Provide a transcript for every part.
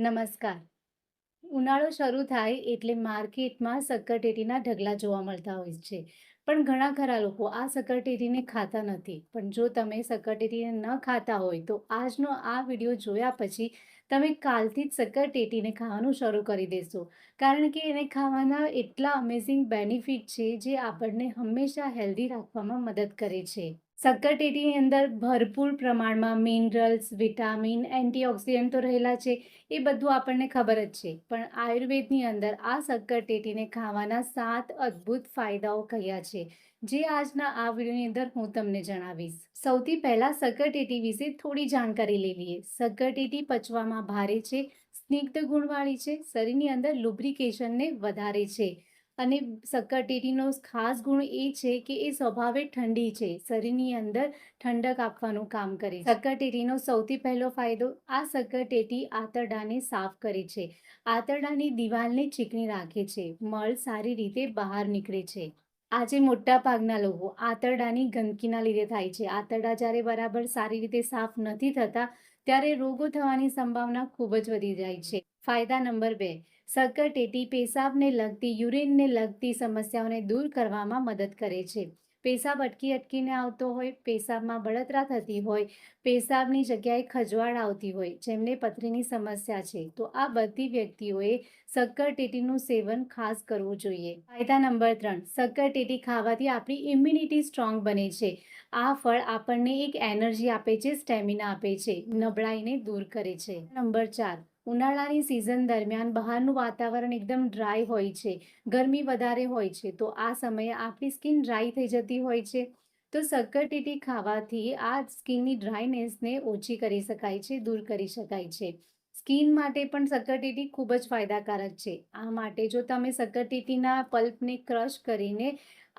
નમસ્કાર. ઉનાળો શરૂ થાય એટલે માર્કેટમાં સક્કરટેટીના ઢગલા જોવા મળતા હોય છે. પણ ઘણા ખરા લોકો આ સક્કરટેટીને ખાતા નથી. પણ જો તમે સક્કરટેટીને ન ખાતા હોય તો આજનો આ વીડિયો જોયા પછી તમે કાલથી જ શક્કરટેટીને ખાવાનું શરૂ કરી દેશો. કારણ કે એને ખાવાના એટલા અમેઝિંગ બેનિફિટ છે જે આપણને હંમેશા હેલ્ધી રાખવામાં મદદ કરે છે. શક્કરટેટીની અંદર ભરપૂર પ્રમાણમાં મિનરલ્સ વિટામિન એન્ટીઓક્સિડન્ટો રહેલા છે, એ બધું આપણને ખબર જ છે. પણ આયુર્વેદની અંદર આ શક્કરટેટીને ખાવાના સાત અદ્ભુત ફાયદાઓ કયા છે, જે આજના આ વિડીયોની અંદર હું તમને જણાવીશ. સૌથી પહેલાં શક્કરટેટી વિશે થોડી જાણકારી લઈ લઈએ શક્કરટેટી પચવામાં ભારે છે. સ્નિગ્ધ ગુણવાળી છે. શરીરની અંદર લુબ્રિકેશનને વધારે છે. અને શક્કરટેટીનો ખાસ ગુણ એ છે કે એ સ્વભાવે ઠંડી છે. શરીરની અંદર ઠંડક આપવાનું કામ કરે છે. શક્કરટેટીનો સૌથી પહેલો ફાયદો આ શક્કરટેટી આંતરડાને સાફ કરે છે. આંતરડાની દિવાલને ચીકણી રાખે છે. મળ સારી રીતે બહાર નીકળે છે. આજે મોટા ભાગના લોકો આંતરડાની ગંદકીના લીધે થાય છે. આંતરડા જ્યારે બરાબર સારી રીતે સાફ નથી થતા, ત્યારે રોગો થવાની સંભાવના ખૂબ જ વધી જાય છે. ફાયદા નંબર બે સકરટેટી પેશાબને લગતી યુરિનને લગતી સમસ્યાઓને દૂર કરવામાં મદદ કરે છે. પેશાબ અટકી અટકીને આવતો હોય, પેશાબમાં બળતરા થતી હોય, પેશાબની જગ્યાએ ખજવાળ આવતી હોય, જેમને પથરીની સમસ્યા છે. તો આ બધી વ્યક્તિઓએ શક્કરટેટીનું સેવન ખાસ કરવું જોઈએ. ફાયદા નંબર ત્રણ શક્કરટેટી ખાવાથી આપણી ઇમ્યુનિટી સ્ટ્રોંગ બને છે. આ ફળ આપણને એક એનર્જી આપે છે, સ્ટેમિના આપે છે, નબળાઈને દૂર કરે છે. નંબર ચાર ઉનાળાની સિઝન દરમિયાન બહારનું વાતાવરણ એકદમ ડ્રાય હોય છે, ગરમી વધારે હોય છે, તો આ સમયે આપણી સ્કિન ડ્રાય થઈ જતી હોય છે. તો શક્કરટેટી ખાવાથી આ સ્કિનની ડ્રાયનેસને ઓછી કરી શકાય છે, દૂર કરી શકાય છે. સ્કિન માટે પણ શક્કરટેટી ખૂબ જ ફાયદાકારક છે. આ માટે જો તમે સક્કરટીટીના પલ્પને ક્રશ કરીને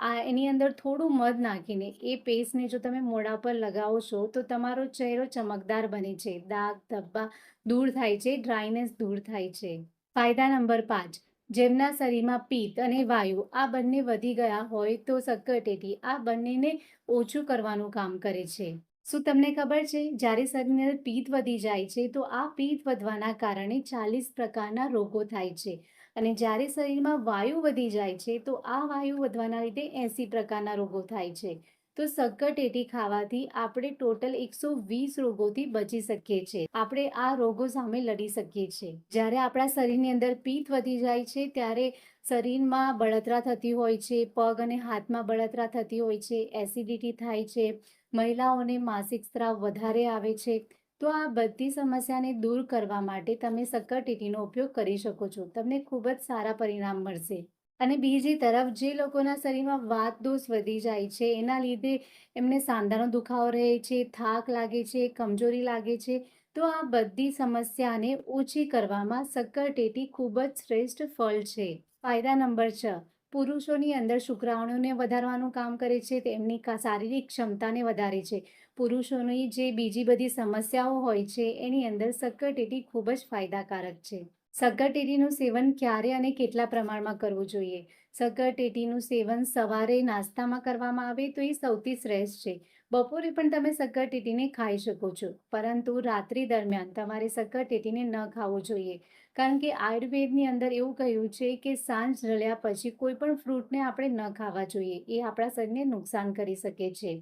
આ એની અંદર થોડું મધ નાખીને, એ પેસ્ટને જો તમે મોઢા પર લગાવો છો, તો તમારો ચહેરો ચમકદાર બને છે. દાગ, ધબ્બા દૂર થાય છે ડ્રાયનેસ દૂર થાય છે. ફાયદા નંબર પાંચ, જેમના શરીરમાં પિત્ત અને વાયુ આ બંને વધી ગયા હોય તો સક્કરટેટી આ બંનેને ઓછું કરવાનું કામ કરે છે. શું તમને ખબર છે? જ્યારે શરીરની અંદર પિત્ત વધી જાય છે, તો આ પિત્ત વધવાના કારણે ચાલીસ પ્રકારના રોગો થાય છે. અને જ્યારે શરીરમાં વાયુ વધી જાય છે, તો આ વાયુ વધવાના લીધે એંસી પ્રકારના રોગો થાય છે. તો સક્કરટેટી ખાવાથી આપણે ટોટલ એકસો વીસ રોગોથી બચી શકીએ છીએ. આપણે આ રોગો સામે લડી શકીએ છીએ. જ્યારે આપણા શરીરની અંદર પિત્ત વધી જાય છે, ત્યારે શરીરમાં બળતરા થતી હોય છે, પગ અને હાથમાં બળતરા થતી હોય છે, એસિડિટી થાય છે, મહિલાઓને માસિક સ્ત્રાવ વધારે આવે છે તો આ બધી સમસ્યાને દૂર કરવા માટે તમે સક્કરટેટીનો ઉપયોગ કરી શકો છો. તમને ખૂબ જ સારા પરિણામ મળશે. અને બીજી તરફ, જે લોકોના શરીરમાં વાત દોષ વધી જાય છે, એના લીધે એમને સાંધાનો દુખાવો રહે છે, થાક લાગે છે, કમજોરી લાગે છે, તો આ બધી સમસ્યાને ઓછી કરવામાં સક્કરટેટી ખૂબ જ શ્રેષ્ઠ ફળ છે. ફાયદા નંબર છ. પુરુષોની અંદર શુક્રાણુને વધારવાનું કામ કરે છે, તેમની શારીરિક ક્ષમતાને વધારે છે. પુરુષોની જે બીજી બધી સમસ્યાઓ હોય છે, એની અંદર સક્કરટેટી ખૂબ જ ફાયદાકારક છે. સક્કરટેટીનું સેવન ક્યારે અને કેટલા પ્રમાણમાં કરવું જોઈએ? સક્કરટેટીનું સેવન સવારે નાસ્તામાં કરવામાં આવે તો એ સૌથી શ્રેષ્ઠ છે. બપોરે પણ તમે સક્કરટેટીને ખાઈ શકો છો, પરંતુ રાત્રિ દરમિયાન તમારે સક્કરટેટીને ન ખાવું જોઈએ. કારણ કે આયુર્વેદની અંદર એવું કહ્યું છે કે સાંજ રળ્યા પછી કોઈ પણ ફ્રૂટને આપણે ન ખાવા જોઈએ. એ આપણા શરીરને નુકસાન કરી શકે છે.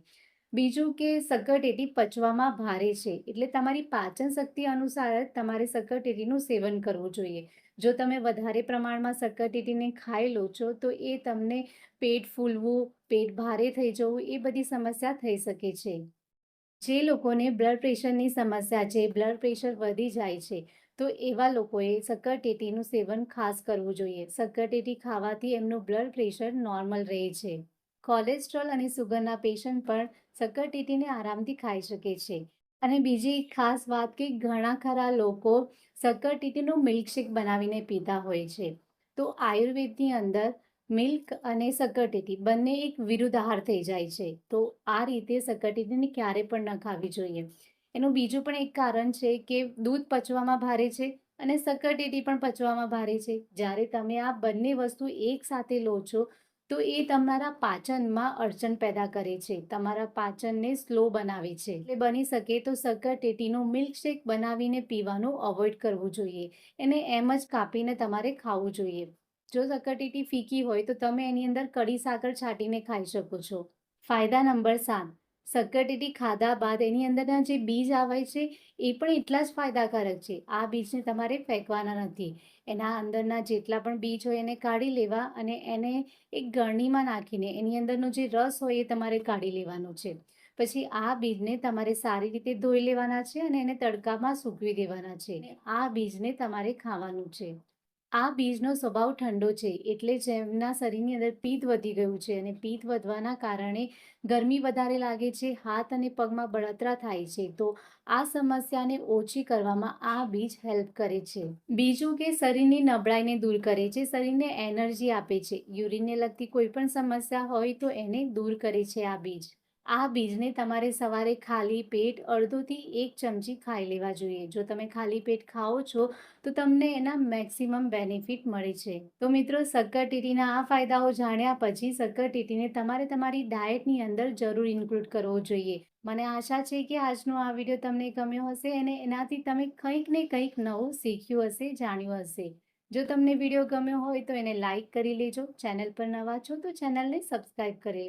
બીજું કે સક્કરટેટી પચવામાં ભારે છે. એટલે તમારી પાચન શક્તિ અનુસાર તમારે સક્કરટેટીનું સેવન કરવું જોઈએ. જો તમે વધારે પ્રમાણમાં સક્કરટેટીને ખાઈ લો છો, તો એ તમને પેટ ફૂલવું, પેટ ભારે થઈ જવું, એ બધી સમસ્યા થઈ શકે છે. જે લોકોને બ્લડ પ્રેશરની સમસ્યા છે, બ્લડ પ્રેશર વધી જાય છે તો એવા લોકોએ શક્કરટેટીનું સેવન ખાસ કરવું જોઈએ. સક્કરટેટી ખાવાથી એમનું બ્લડ પ્રેશર નોર્મલ રહે છે. કોલેસ્ટ્રોલ અને સુગરના પેશન્ટ પણ સક્કરટેટીને આરામથી ખાઈ શકે છે. અને બીજી ખાસ વાત કે ઘણા ખરા લોકો શક્કરટેટીનું મિલ્કશેક બનાવીને પીતા હોય છે. તો આયુર્વેદની અંદર મિલ્ક અને શક્કરટેટી બંને એક વિરુદ્ધ આહાર થઈ જાય છે. તો આ રીતે શક્કરટેટીને ક્યારે પણ ન ખાવી જોઈએ. એનું બીજું પણ એક કારણ છે કે દૂધ પચવામાં ભારે છે અને સક્કરટેટી પણ પચવામાં ભારે છે. જ્યારે તમે આ બંને વસ્તુ એક સાથે લો છો, તો એ તમારા પાચનમાં અડચણ પેદા કરે છે. તમારા પાચનને સ્લો બનાવે છે. એટલે બની શકે તો સક્કરટેટીનું મિલ્કશેક બનાવીને પીવાનું અવોઇડ કરવું જોઈએ. એને એમ જ કાપીને તમારે ખાવું જોઈએ. જો સક્કરટેટી ફીકી હોય તો તમે એની અંદર કડી સાકર છાંટીને ખાઈ શકો છો. ફાયદા નંબર સાત. સક્કરટેટી ખાધા બાદ એની અંદરના જે બીજ આવે છે, એ પણ એટલા જ ફાયદાકારક છે. આ બીજને તમારે ફેંકવાના નથી. એના અંદરના જેટલા પણ બીજ હોય એને કાઢી લેવા અને એને એક ગરણીમાં નાખીને એની અંદરનો જે રસ હોય એ તમારે કાઢી લેવાનો છે. પછી આ બીજને તમારે સારી રીતે ધોઈ લેવાના છે અને એને તડકામાં સૂકવી દેવાના છે. આ બીજને તમારે ખાવાનું છે. આ બીજનો સ્વભાવ ઠંડો છે, એટલે જેમના શરીરની અંદર પિત્ત વધી ગયું છે અને પિત્ત વધવાના કારણે ગરમી વધારે લાગે છે, હાથ અને પગમાં બળતરા થાય છે. તો આ સમસ્યાને ઓછી કરવામાં આ બીજ હેલ્પ કરે છે. બીજું કે શરીરની નબળાઈને દૂર કરે છે શરીરને એનર્જી આપે છે. યુરિનને લગતી કોઈ પણ સમસ્યા હોય તો એને દૂર કરે છે આ બીજ. આ બીજને તમારે સવારે ખાલી પેટ અડધોથી એક ચમચી ખાઈ લેવા જોઈએ. જો તમે ખાલી પેટ ખાઓ છો, તો તમને એના મેક્સિમમ બેનિફિટ મળે છે. તો મિત્રો સક્કરટેટીના આ ફાયદાઓ જાણ્યા પછી સક્કરટેટીને તમારે તમારી ડાયટની અંદર જરૂર ઇન્ક્લુડ કરવો જોઈએ. મને આશા છે કે આજનો આ વીડિયો તમને ગમ્યો હશે અને એનાથી તમે કંઈક ને કંઈક નવું શીખ્યું હશે, જાણ્યું હશે. જો તમને વીડિયો ગમ્યો હોય તો એને લાઇક કરી લેજો. ચેનલ પર નવા છો તો ચેનલને સબસ્ક્રાઈબ કરી